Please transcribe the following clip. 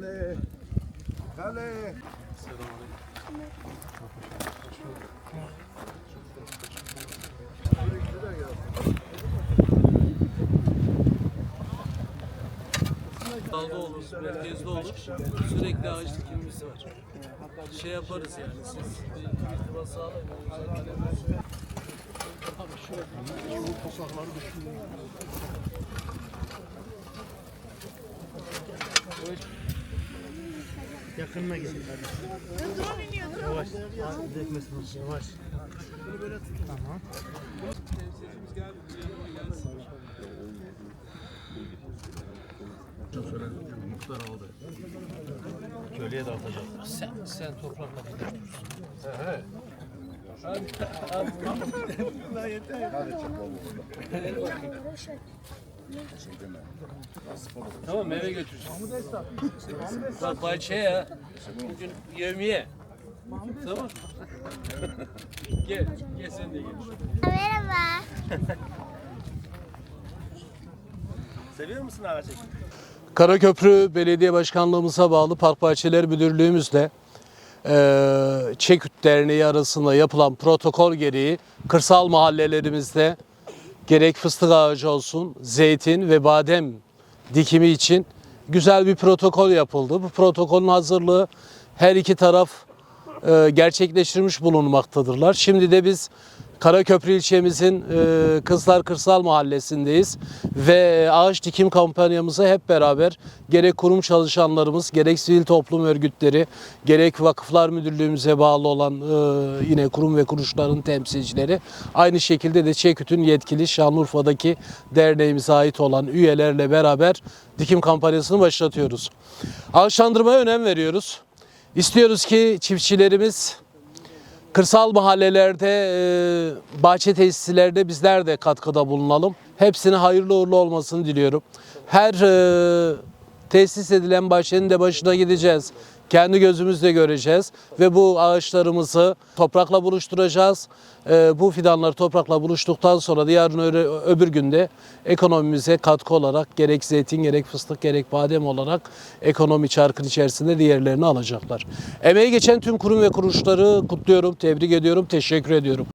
Kale. Kale. Dalda olur, merkezde olur. Sürekli ağaç dikimimiz var. Şey yaparız yani siz bir irtibat sağlayın. Yakınına gidin kardeşim. Yavaş. Ağzı dökmesin. Yavaş. Bunu böyle tut. Tamam. Köylüye dağıtacak. Sen, sen toprakla bir Tamam eve götürsün. Bak bahçeye bugün yevmiye. Tamam. gel, gel sen de gel. Merhaba. Seviyor musun ağaç ekmeği? Karaköprü Belediye Başkanlığımıza bağlı Park Bahçeleri Müdürlüğümüzle eee Çeküt Derneği arasında yapılan protokol gereği kırsal mahallelerimizde gerek fıstık ağacı olsun, zeytin ve badem dikimi için güzel bir protokol yapıldı. Bu protokolün hazırlığı her iki taraf e, gerçekleştirmiş bulunmaktadırlar. Şimdi de biz Karaköprü ilçemizin e, Kızlar Kırsal Mahallesi'ndeyiz ve ağaç dikim kampanyamıza hep beraber gerek kurum çalışanlarımız, gerek sivil toplum örgütleri, gerek vakıflar müdürlüğümüze bağlı olan e, yine kurum ve kuruluşların temsilcileri, aynı şekilde de Çeküt'ün yetkili Şanlıurfa'daki derneğimize ait olan üyelerle beraber dikim kampanyasını başlatıyoruz. Ağaçlandırmaya önem veriyoruz. İstiyoruz ki çiftçilerimiz kırsal mahallelerde, e, bahçe tesislerde bizler de katkıda bulunalım. Hepsine hayırlı uğurlu olmasını diliyorum. Her e, tesis edilen bahçenin de başına gideceğiz. Kendi gözümüzle göreceğiz ve bu ağaçlarımızı toprakla buluşturacağız. E, bu fidanları toprakla buluştuktan sonra da yarın öbür günde ekonomimize katkı olarak gerek zeytin gerek fıstık gerek badem olarak ekonomi çarkın içerisinde diğerlerini alacaklar. Emeği geçen tüm kurum ve kuruluşları kutluyorum, tebrik ediyorum, teşekkür ediyorum.